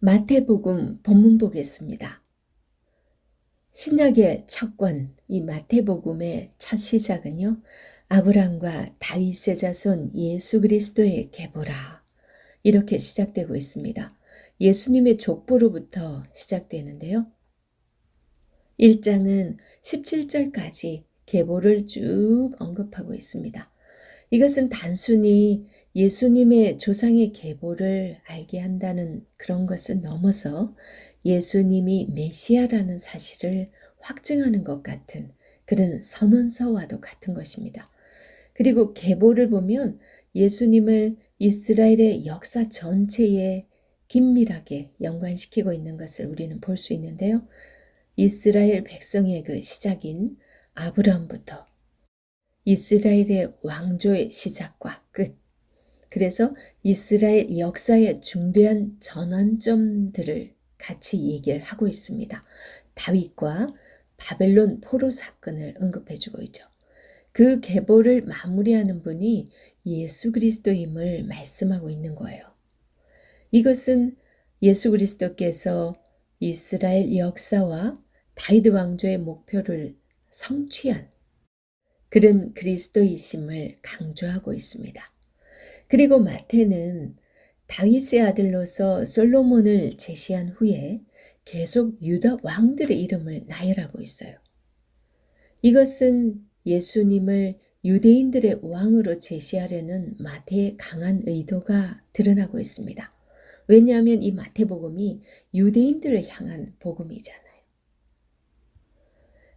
마태복음 본문 보겠습니다. 신약의 첫 권, 이 마태복음의 첫 시작은요, 아브람과 다윗의 자손 예수 그리스도의 계보라. 이렇게 시작되고 있습니다. 예수님의 족보로부터 시작되는데요. 1장은 17절까지 계보를 쭉 언급하고 있습니다. 이것은 단순히 예수님의 조상의 계보를 알게 한다는 그런 것을 넘어서 예수님이 메시아라는 사실을 확증하는 것 같은 그런 선언서와도 같은 것입니다. 그리고 계보를 보면 예수님을 이스라엘의 역사 전체에 긴밀하게 연관시키고 있는 것을 우리는 볼 수 있는데요. 이스라엘 백성의 그 시작인 아브라함부터 이스라엘의 왕조의 시작과 끝, 그래서 이스라엘 역사의 중대한 전환점들을 같이 얘기를 하고 있습니다. 다윗과 바벨론 포로 사건을 언급해주고 있죠. 그 계보를 마무리하는 분이 예수 그리스도임을 말씀하고 있는 거예요. 이것은 예수 그리스도께서 이스라엘 역사와 다윗 왕조의 목표를 성취한 그런 그리스도이심을 강조하고 있습니다. 그리고 마태는 다윗의 아들로서 솔로몬을 제시한 후에 계속 유다 왕들의 이름을 나열하고 있어요. 이것은 예수님을 유대인들의 왕으로 제시하려는 마태의 강한 의도가 드러나고 있습니다. 왜냐하면 이 마태복음이 유대인들을 향한 복음이잖아요.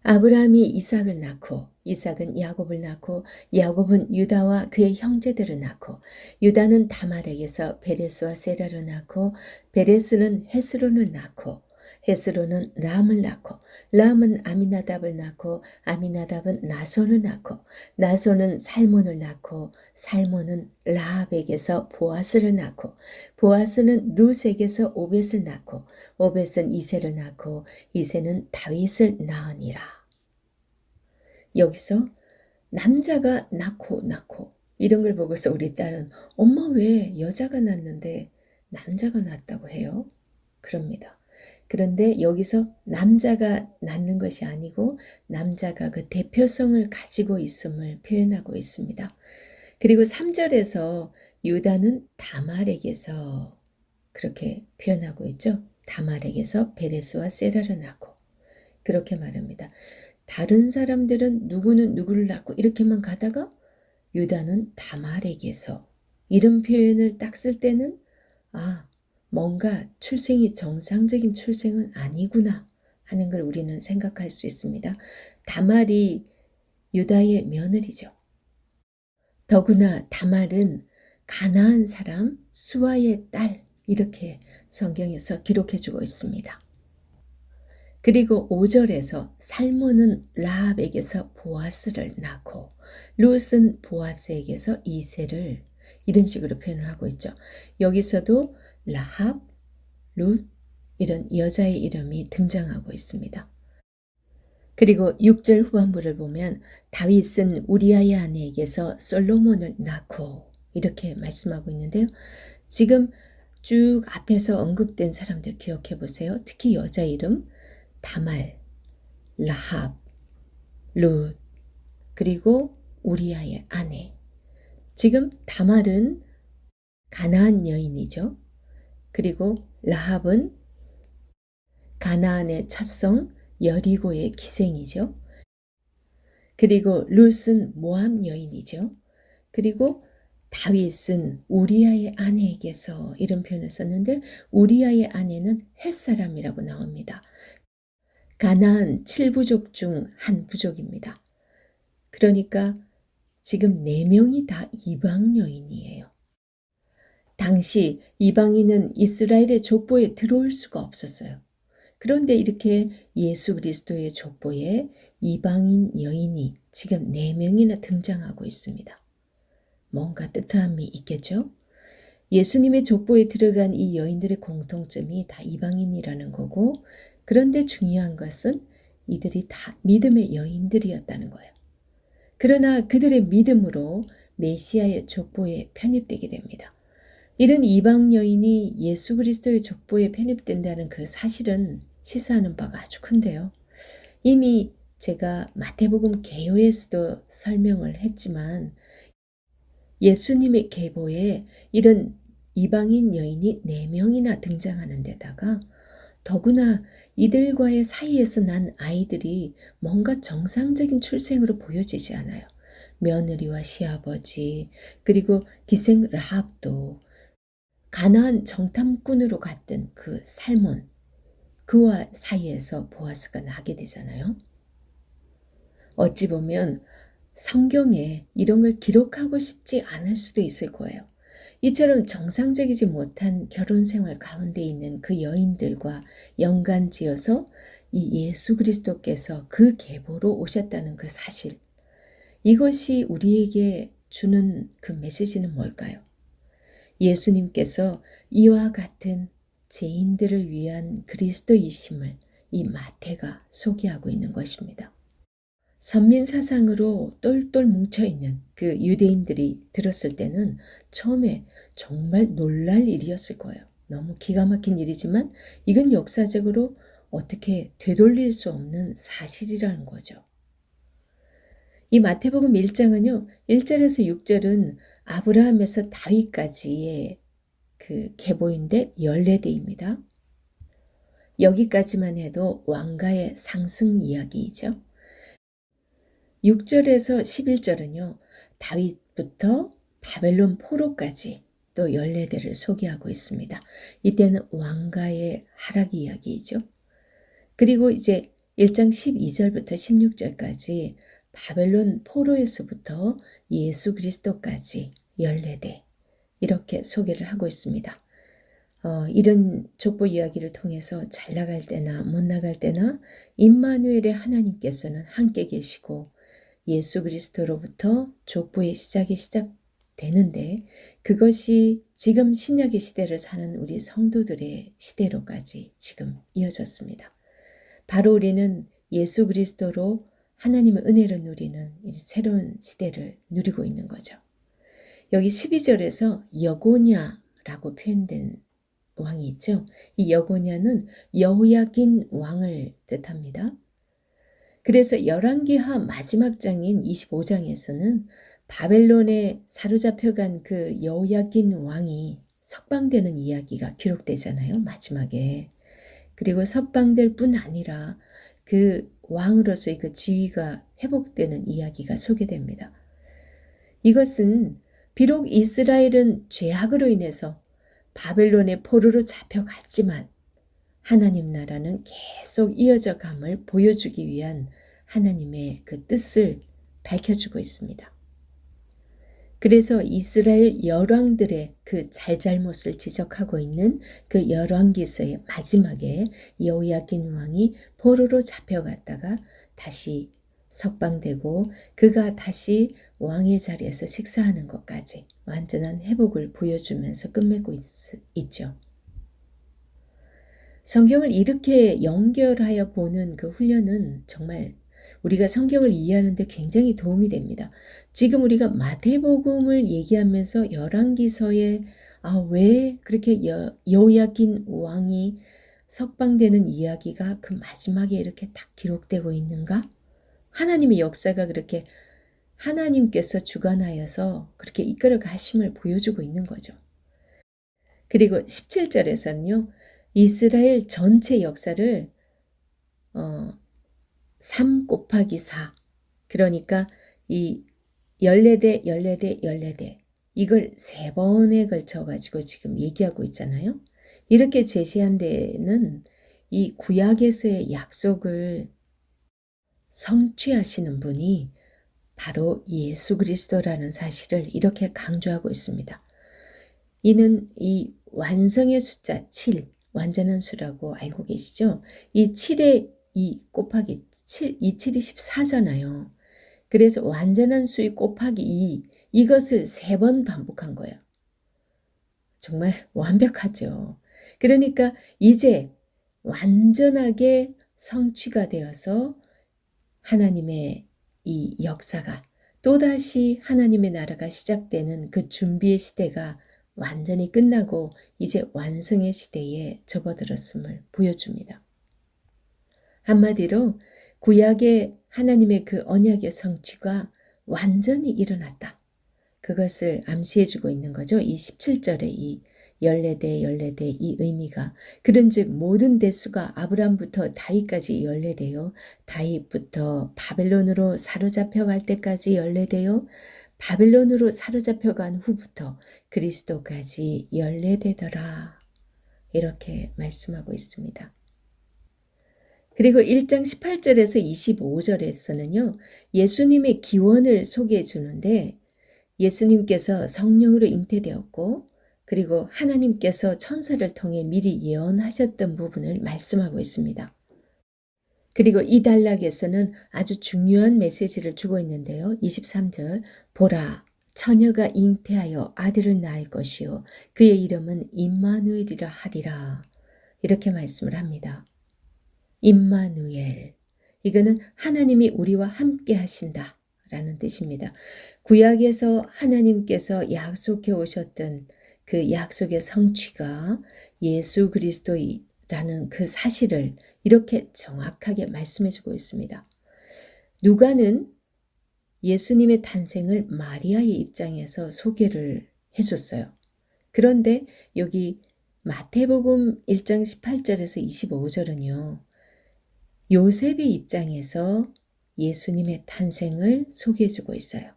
아브라함이 이삭을 낳고 이삭은 야곱을 낳고 야곱은 유다와 그의 형제들을 낳고 유다는 다말에게서 베레스와 세라를 낳고 베레스는 헤스론을 낳고 헤스론은 람을 낳고 람은 아미나답을 낳고 아미나답은 나손을 낳고 나손은 살몬을 낳고 살몬은 라합에게서 보아스를 낳고 보아스는 룻에게서 오벳을 낳고 오벳은 이세를 낳고 이세는 다윗을 낳으니라. 여기서 남자가 낳고 낳고 이런 걸 보고서 우리 딸은 엄마 왜 여자가 낳는데 남자가 낳았다고 해요? 그럽니다. 그런데 여기서 남자가 낳는 것이 아니고 남자가 그 대표성을 가지고 있음을 표현하고 있습니다. 그리고 3절에서 유다는 다말에게서 그렇게 표현하고 있죠. 다말에게서 베레스와 세라를 낳고 그렇게 말합니다. 다른 사람들은 누구는 누구를 낳고 이렇게만 가다가 유다는 다말에게서 이런 표현을 딱 쓸 때는 아, 뭔가 출생이 정상적인 출생은 아니구나 하는 걸 우리는 생각할 수 있습니다. 다말이 유다의 며느리죠. 더구나 다말은 가나안 사람 수아의 딸 이렇게 성경에서 기록해 주고 있습니다. 그리고 5절에서 살몬은 라합에게서 보아스를 낳고 룻은 보아스에게서 이세를 이런 식으로 표현을 하고 있죠. 여기서도 라합, 룻 이런 여자의 이름이 등장하고 있습니다. 그리고 6절 후반부를 보면 다윗은 우리아의 아내에게서 솔로몬을 낳고 이렇게 말씀하고 있는데요. 지금 쭉 앞에서 언급된 사람들 기억해 보세요. 특히 여자 이름 다말, 라합, 룻, 그리고 우리아의 아내. 지금 다말은 가나안 여인이죠. 그리고 라합은 가나안의 첫성 여리고의 기생이죠. 그리고 룻은 모함 여인이죠. 그리고 다윗은 우리아의 아내에게서 이런 표현을 썼는데 우리아의 아내는 햇사람이라고 나옵니다. 가나안 7부족 중 한 부족입니다. 그러니까 지금 네 명이 다 이방 여인이에요. 당시 이방인은 이스라엘의 족보에 들어올 수가 없었어요. 그런데 이렇게 예수 그리스도의 족보에 이방인 여인이 지금 네 명이나 등장하고 있습니다. 뭔가 뜻함이 있겠죠? 예수님의 족보에 들어간 이 여인들의 공통점이 다 이방인이라는 거고, 그런데 중요한 것은 이들이 다 믿음의 여인들이었다는 거예요. 그러나 그들의 믿음으로 메시아의 족보에 편입되게 됩니다. 이런 이방 여인이 예수 그리스도의 족보에 편입된다는 그 사실은 시사하는 바가 아주 큰데요. 이미 제가 마태복음 개요에서도 설명을 했지만 예수님의 계보에 이런 이방인 여인이 4명이나 등장하는 데다가 더구나 이들과의 사이에서 난 아이들이 뭔가 정상적인 출생으로 보여지지 않아요. 며느리와 시아버지, 그리고 기생 라합도 가나안 정탐꾼으로 갔던 그 살몬, 그와 사이에서 보아스가 나게 되잖아요. 어찌 보면 성경에 이런 걸 기록하고 싶지 않을 수도 있을 거예요. 이처럼 정상적이지 못한 결혼 생활 가운데 있는 그 여인들과 연관지어서 이 예수 그리스도께서 그 계보로 오셨다는 그 사실. 이것이 우리에게 주는 그 메시지는 뭘까요? 예수님께서 이와 같은 죄인들을 위한 그리스도이심을 이 마태가 소개하고 있는 것입니다. 선민 사상으로 똘똘 뭉쳐있는 그 유대인들이 들었을 때는 처음에 정말 놀랄 일이었을 거예요. 너무 기가 막힌 일이지만 이건 역사적으로 어떻게 되돌릴 수 없는 사실이라는 거죠. 이 마태복음 1장은요, 1절에서 6절은 아브라함에서 다윗까지의 그 계보인데 14대입니다. 여기까지만 해도 왕가의 상승 이야기이죠. 6절에서 11절은요, 다윗부터 바벨론 포로까지 또 14대를 소개하고 있습니다. 이때는 왕가의 하락 이야기이죠. 그리고 이제 1장 12절부터 16절까지 바벨론 포로에서부터 예수 그리스도까지 14대 이렇게 소개를 하고 있습니다. 어, 이런 족보 이야기를 통해서 잘 나갈 때나 못 나갈 때나 임마누엘의 하나님께서는 함께 계시고 예수 그리스도로부터 족보의 시작이 시작되는데 그것이 지금 신약의 시대를 사는 우리 성도들의 시대로까지 지금 이어졌습니다. 바로 우리는 예수 그리스도로 하나님의 은혜를 누리는 새로운 시대를 누리고 있는 거죠. 여기 12절에서 여고냐라고 표현된 왕이 있죠. 이 여고냐는 여호야긴 왕을 뜻합니다. 그래서 열왕기하 마지막 장인 25장에서는 바벨론에 사로잡혀간 그 여호야긴 왕이 석방되는 이야기가 기록되잖아요. 마지막에. 그리고 석방될 뿐 아니라 그 왕으로서의 그 지위가 회복되는 이야기가 소개됩니다. 이것은 비록 이스라엘은 죄악으로 인해서 바벨론의 포로로 잡혀갔지만 하나님 나라는 계속 이어져 감을 보여주기 위한 하나님의 그 뜻을 밝혀주고 있습니다. 그래서 이스라엘 열왕들의 그 잘잘못을 지적하고 있는 그 열왕기서의 마지막에 여호야긴 왕이 포로로 잡혀갔다가 다시 석방되고 그가 다시 왕의 자리에서 식사하는 것까지 완전한 회복을 보여주면서 끝맺고 있, 있죠. 성경을 이렇게 연결하여 보는 그 훈련은 정말 우리가 성경을 이해하는데 굉장히 도움이 됩니다. 지금 우리가 마태복음을 얘기하면서 열왕기서에 아, 왜 그렇게 여, 여야긴 왕이 석방되는 이야기가 그 마지막에 이렇게 딱 기록되고 있는가? 하나님의 역사가 그렇게 하나님께서 주관하여서 그렇게 이끌어 가심을 보여주고 있는 거죠. 그리고 17절에서는요, 이스라엘 전체 역사를 어, 3 곱하기 4. 그러니까 이 14대, 14대, 14대. 이걸 세 번에 걸쳐 가지고 지금 얘기하고 있잖아요. 이렇게 제시한 데는 이 구약에서의 약속을 성취하시는 분이 바로 예수 그리스도라는 사실을 이렇게 강조하고 있습니다. 이는 이 완성의 숫자 7, 완전한 수라고 알고 계시죠? 이 7의 2 곱하기 7, 2, 7이 14잖아요. 그래서 완전한 수의 곱하기 2, 이것을 세 번 반복한 거예요. 정말 완벽하죠. 그러니까 이제 완전하게 성취가 되어서 하나님의 이 역사가 또다시 하나님의 나라가 시작되는 그 준비의 시대가 완전히 끝나고 이제 완성의 시대에 접어들었음을 보여줍니다. 한마디로 구약의 하나님의 그 언약의 성취가 완전히 일어났다. 그것을 암시해주고 있는 거죠. 이 17절의 이 14대 14대 이 의미가 그런즉 모든 대수가 아브람부터 다윗까지 열례되요. 다윗부터 바벨론으로 사로잡혀 갈 때까지 열례되요. 바벨론으로 사로잡혀 간 후부터 그리스도까지 열례되더라. 이렇게 말씀하고 있습니다. 그리고 1장 18절에서 25절에서는요, 예수님의 기원을 소개해 주는데, 예수님께서 성령으로 잉태되었고, 그리고 하나님께서 천사를 통해 미리 예언하셨던 부분을 말씀하고 있습니다. 그리고 이 단락에서는 아주 중요한 메시지를 주고 있는데요. 23절, 보라, 처녀가 잉태하여 아들을 낳을 것이요. 그의 이름은 임마누엘이라 하리라. 이렇게 말씀을 합니다. 임마누엘. 이거는 하나님이 우리와 함께 하신다. 라는 뜻입니다. 구약에서 하나님께서 약속해 오셨던 그 약속의 성취가 예수 그리스도라는 그 사실을 이렇게 정확하게 말씀해 주고 있습니다. 누가는 예수님의 탄생을 마리아의 입장에서 소개를 해 줬어요. 그런데 여기 마태복음 1장 18절에서 25절은요. 요셉의 입장에서 예수님의 탄생을 소개해 주고 있어요.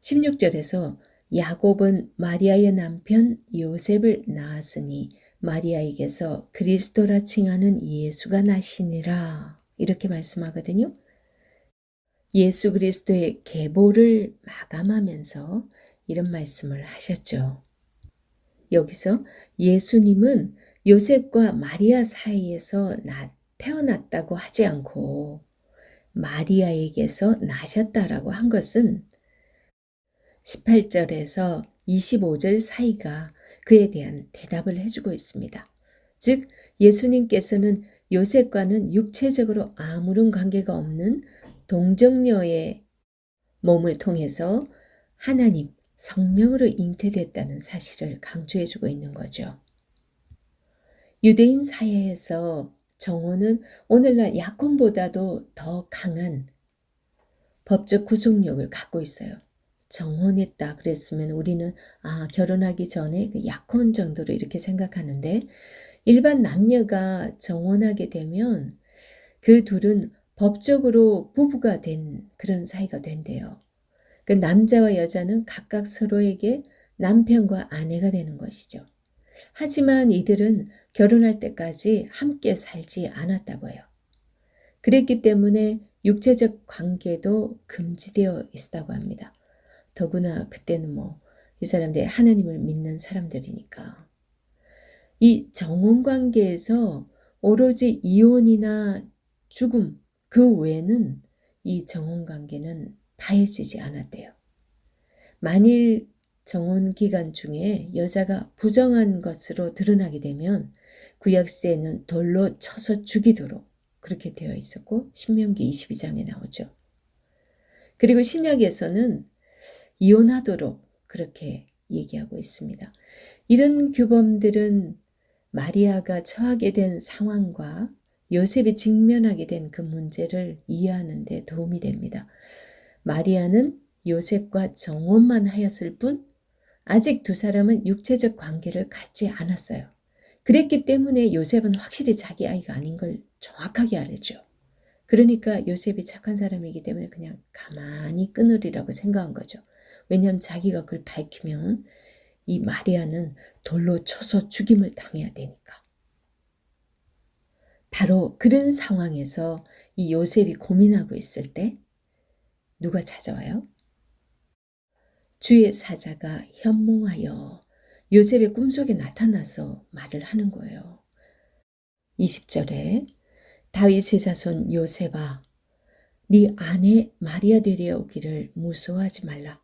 16절에서 야곱은 마리아의 남편 요셉을 낳았으니 마리아에게서 그리스도라 칭하는 예수가 나시니라 이렇게 말씀하거든요. 예수 그리스도의 계보를 마감하면서 이런 말씀을 하셨죠. 여기서 예수님은 요셉과 마리아 사이에서 나, 태어났다고 하지 않고 마리아에게서 나셨다라고 한 것은 18절에서 25절 사이가 그에 대한 대답을 해주고 있습니다. 즉, 예수님께서는 요셉과는 육체적으로 아무런 관계가 없는 동정녀의 몸을 통해서 하나님, 성령으로 잉태됐다는 사실을 강조해주고 있는 거죠. 유대인 사회에서 정오는 오늘날 약혼보다도 더 강한 법적 구속력을 갖고 있어요. 정혼했다 그랬으면 우리는 아 결혼하기 전에 그 약혼 정도로 이렇게 생각하는데 일반 남녀가 정혼하게 되면 그 둘은 법적으로 부부가 된 그런 사이가 된대요. 그 남자와 여자는 각각 서로에게 남편과 아내가 되는 것이죠. 하지만 이들은 결혼할 때까지 함께 살지 않았다고 해요. 그랬기 때문에 육체적 관계도 금지되어 있다고 합니다. 더구나 그때는 뭐 이 사람들이 하나님을 믿는 사람들이니까. 이 정혼 관계에서 오로지 이혼이나 죽음 그 외에는 이 정혼 관계는 파해지지 않았대요. 만일 정혼 기간 중에 여자가 부정한 것으로 드러나게 되면 구약시대에는 돌로 쳐서 죽이도록 그렇게 되어 있었고 신명기 22장에 나오죠. 그리고 신약에서는 이혼하도록 그렇게 얘기하고 있습니다. 이런 규범들은 마리아가 처하게 된 상황과 요셉이 직면하게 된 그 문제를 이해하는 데 도움이 됩니다. 마리아는 요셉과 정혼만 하였을 뿐 아직 두 사람은 육체적 관계를 갖지 않았어요. 그랬기 때문에 요셉은 확실히 자기 아이가 아닌 걸 정확하게 알죠. 그러니까 요셉이 착한 사람이기 때문에 그냥 가만히 끊으리라고 생각한 거죠. 왜냐하면 자기가 그걸 밝히면 이 마리아는 돌로 쳐서 죽임을 당해야 되니까. 바로 그런 상황에서 이 요셉이 고민하고 있을 때 누가 찾아와요? 주의 사자가 현몽하여 요셉의 꿈속에 나타나서 말을 하는 거예요. 20절에 다윗의 자손 요셉아 네 아내 마리아 되려 오기를 무서워하지 말라.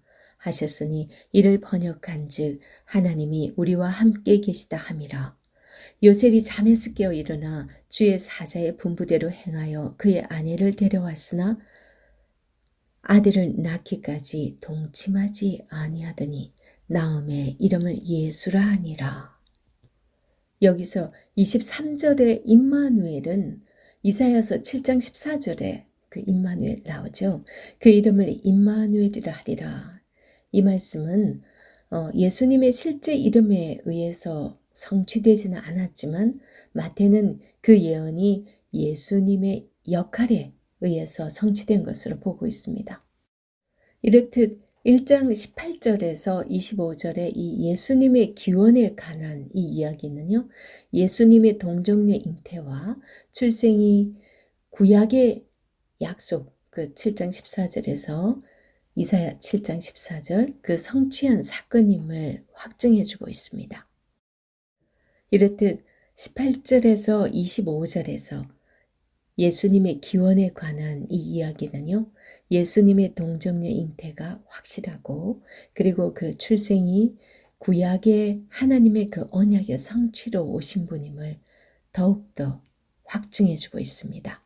하셨으니 이를 번역한즉 하나님이 우리와 함께 계시다 함이라 요셉이 잠에서 깨어 일어나 주의 사자의 분부대로 행하여 그의 아내를 데려왔으나 아들을 낳기까지 동침하지 아니하더니 나음의 이름을 예수라 하니라. 여기서 23절의 임마누엘은 이사야서 7장 14절에 그 임마누엘 나오죠. 그 이름을 임마누엘이라 하리라. 이 말씀은 어, 예수님의 실제 이름에 의해서 성취되지는 않았지만 마태는 그 예언이 예수님의 역할에 의해서 성취된 것으로 보고 있습니다. 이렇듯 1장 18절에서 25절의 이 예수님의 기원에 관한 이 이야기는요, 예수님의 동정녀 잉태와 출생이 구약의 약속, 그 7장 14절에서 이사야 7장 14절 그 성취한 사건임을 확증해주고 있습니다. 이렇듯 18절에서 25절에서 예수님의 기원에 관한 이 이야기는요, 예수님의 동정녀 잉태가 확실하고, 그리고 그 출생이 구약의 하나님의 그 언약의 성취로 오신 분임을 더욱더 확증해주고 있습니다.